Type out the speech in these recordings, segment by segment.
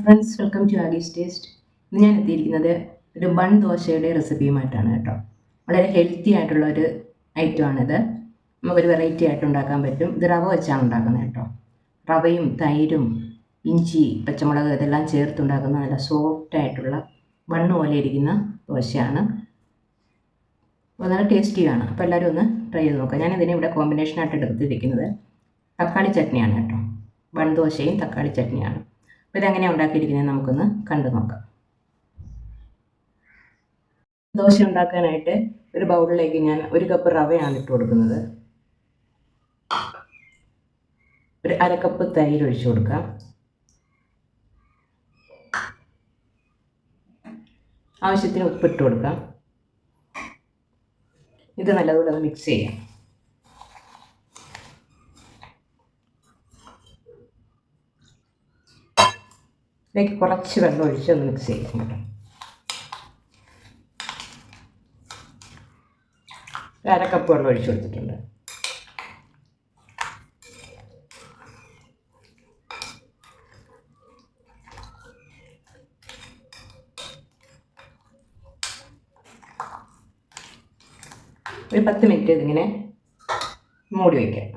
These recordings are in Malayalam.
Friends welcome to Aagees taste ഇന്ന് ഞാൻ എത്തിയിരിക്കുന്നത് ഒരു ബൺ ദോശയുടെ റെസിപ്പിയുമായിട്ടാണ് കേട്ടോ. വളരെ ഹെൽത്തി ആയിട്ടുള്ള ഒരു ഐറ്റം ഐറ്റമാണിത് നമുക്കൊരു വെറൈറ്റി ആയിട്ട് ഉണ്ടാക്കാൻ പറ്റും. ഇത് റവ വെച്ചാണ് ഉണ്ടാക്കുന്നത് കേട്ടോ. റവയും തൈരും ഇഞ്ചി പച്ചമുളക് ഇതെല്ലാം ചേർത്തുണ്ടാക്കുന്ന നല്ല സോഫ്റ്റ് ആയിട്ടുള്ള ബണ്ണ് പോലെ ഇരിക്കുന്ന ദോശയാണ്. അപ്പോൾ നല്ല ടേസ്റ്റിയാണ് അപ്പോൾ എല്ലാവരും ഒന്ന് ട്രൈ ചെയ്ത് നോക്കാം ഞാൻ ഇതിനെ ഇവിടെ കോമ്പിനേഷനായിട്ട് എടുത്തിരിക്കുന്നത് തക്കാളി ചട്നിയാണ് കേട്ടോ. ബൺ ദോശയും തക്കാളി ചട്നിയാണ്. അപ്പോൾ ഇതെങ്ങനെയാണ് ഉണ്ടാക്കിയിരിക്കുന്നത് നമുക്കൊന്ന് കണ്ടു നോക്കാം. ദോശ ഉണ്ടാക്കാനായിട്ട് ഒരു ബൗളിലേക്ക് ഞാൻ ഒരു കപ്പ് റവയാണ് ഇട്ട് കൊടുക്കുന്നത്. ഒരു അര കപ്പ് തൈര് ഒഴിച്ചു കൊടുക്കാം. ആവശ്യത്തിന് ഉപ്പിട്ട് കൊടുക്കാം. ഇത് നല്ലതുപോലെ മിക്സ് ചെയ്യാം. ഇതിലേക്ക് കുറച്ച് വെള്ളം ഒഴിച്ച് ഒന്ന് മിക്സ് ചെയ്യാം കേട്ടോ. അര കപ്പ് വെള്ളം ഒഴിച്ച് കൊടുത്തിട്ടുണ്ട്. ഒരു പത്ത് മിനിറ്റ് ഇതിങ്ങനെ മൂടി വയ്ക്കാം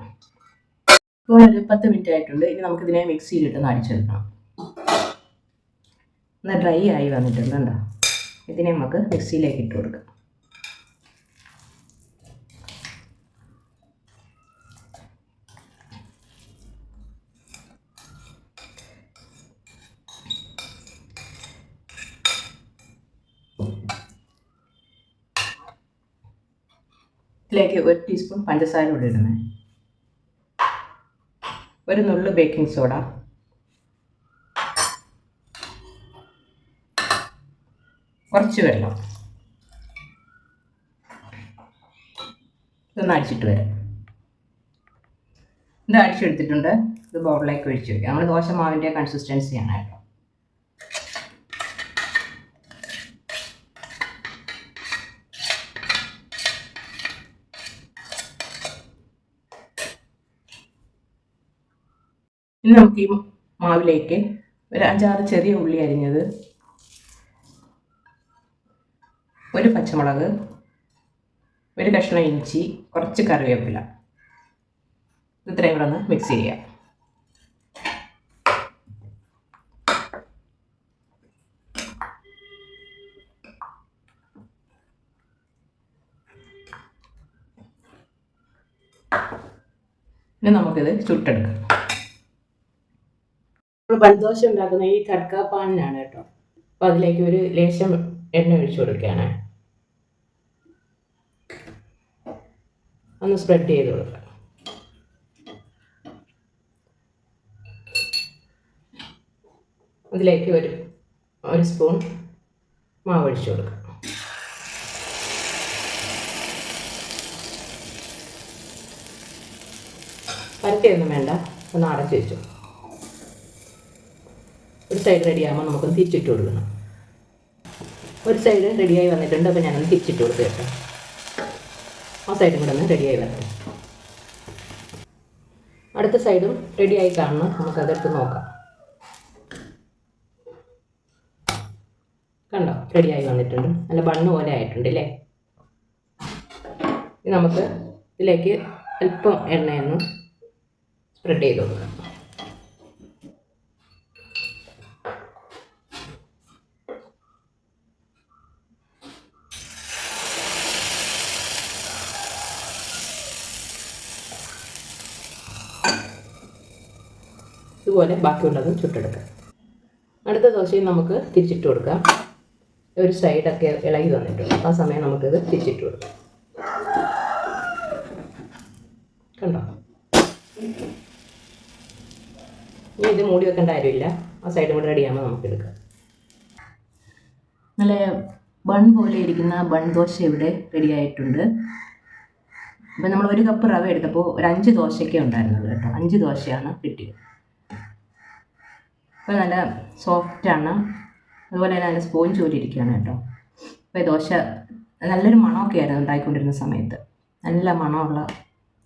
ഇപ്പോൾ ഒരു പത്ത് മിനിറ്റ് ആയിട്ടുണ്ട്. ഇനി നമുക്കിതിനെ മിക്സിയിലിട്ട് അടിച്ചെടുക്കണം. ഒന്ന് ഡ്രൈ ആയി വന്നിട്ടുണ്ട് കണ്ടോ? ഇതിനെ നമുക്ക് മിക്സിയിലേക്ക് ഇട്ട് കൊടുക്കാം. ഇതിലേക്ക് ഒരു ടീസ്പൂൺ പഞ്ചസാര കൂടി ഇടണേ. ഒരു നുള്ളു ബേക്കിംഗ് സോഡ കുറച്ച് വെള്ളം. ഇതൊന്ന് അടിച്ചിട്ട് വരാം. ഇത് അടിച്ചെടുത്തിട്ടുണ്ട്. ഇത് ബൗളിലേക്ക് ഒഴിച്ച് വയ്ക്കുക നമ്മൾ ദോശ മാവിന്റെ കൺസിസ്റ്റൻസിയാണ് കേട്ടോ. ഇനി നമുക്ക് ഈ മാവിലേക്ക് ഒരു അഞ്ചാറ് ചെറിയ ഉള്ളി അരിഞ്ഞത് ഒരു പച്ചമുളക് ഒരു കഷ്ണം ഇഞ്ചി കുറച്ച് കറിവേപ്പില. ഇത്രയും കൂടെ ഒന്ന് മിക്സ് ചെയ്യാം ഇനി നമുക്കിത് ചുട്ടെടുക്കാം. നമ്മൾ പൽദോശ ഉണ്ടാക്കുന്ന ഈ കടക്കാപ്പാനിലാണ് കേട്ടോ. അപ്പോൾ അതിലേക്ക് ഒരു ലേശം എണ്ണ ഒഴിച്ചു കൊടുക്കുകയാണ്. ഒന്ന് സ്പ്രെഡ് ചെയ്ത് കൊടുക്കുക അതിലേക്ക് ഒരു ഒരു സ്പൂൺ മാവ് ഒഴിച്ചു കൊടുക്കുക പരത്തിയൊന്നും വേണ്ട ഒന്ന് അടച്ച് വെച്ചു. ഒരു സൈഡ് റെഡി ആകുമ്പോൾ നമുക്കൊന്ന് തിരിച്ചിട്ട് കൊടുക്കണം. ഒരു സൈഡ് റെഡിയായി വന്നിട്ടുണ്ട് അപ്പോൾ ഞാനൊന്ന് തിരിച്ചിട്ട് കൊടുത്തു കേട്ടോ. ആ സൈഡും കൂടെ ഒന്ന് റെഡിയായി വരണം. അടുത്ത സൈഡും റെഡിയായി കാണണം. നമുക്കതെടുത്ത് നോക്കാം. കണ്ടോ? റെഡിയായി വന്നിട്ടുണ്ട്. നല്ല ബണ്ണ് പോലെ ആയിട്ടുണ്ട് അല്ലേ? നമുക്ക് ഇതിലേക്ക് അല്പം എണ്ണയൊന്ന് സ്പ്രെഡ് ചെയ്ത് കൊടുക്കാം. ഇതുപോലെ ബാക്കിയുള്ളത് ചുട്ടെടുക്കാം. അടുത്ത ദോശയും നമുക്ക് തിരിച്ചിട്ട് കൊടുക്കാം. ഒരു സൈഡൊക്കെ ഇളകി വന്നിട്ടുണ്ട്. ആ സമയം നമുക്കിത് തിരിച്ചിട്ട് കൊടുക്കാം. കണ്ടോ? ഇനി ഇത് മൂടി വെക്കേണ്ട കാര്യമില്ല. ആ സൈഡും കൂടെ റെഡിയാകുമ്പോൾ നമുക്ക് എടുക്കാം. നല്ല ബൺ പോലെ ഇരിക്കുന്ന ബൺ ദോശ ഇവിടെ റെഡി ആയിട്ടുണ്ട്. അപ്പം നമ്മൾ ഒരു കപ്പ് റവ എടുത്തപ്പോൾ ഒരു അഞ്ച് ദോശയൊക്കെ ഉണ്ടായിരുന്നുള്ളൂ കേട്ടോ. അഞ്ച് ദോശയാണ് കിട്ടിയത്. അപ്പോൾ നല്ല സോഫ്റ്റാണ് അതുപോലെ തന്നെ നല്ല സ്പോഞ്ച് പോലെ ഇരിക്കുകയാണ് കേട്ടോ. അപ്പോൾ ഈ ദോശ നല്ലൊരു മണമൊക്കെ ആയിരുന്നു ഉണ്ടായിക്കൊണ്ടിരുന്ന സമയത്ത്. നല്ല മണമുള്ള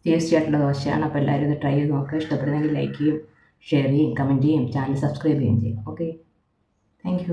ടേസ്റ്റി ആയിട്ടുള്ള ദോശയാണ്. അപ്പോൾ എല്ലാവരും ഇത് ട്രൈ ചെയ്ത് നോക്കുക ഇഷ്ടപ്പെടുന്നെങ്കിൽ ലൈക്ക് ചെയ്യും ഷെയർ ചെയ്യും കമന്റ് ചെയ്യും ചാനൽ സബ്സ്ക്രൈബ് ചെയ്യുകയും ചെയ്യും. Okay thank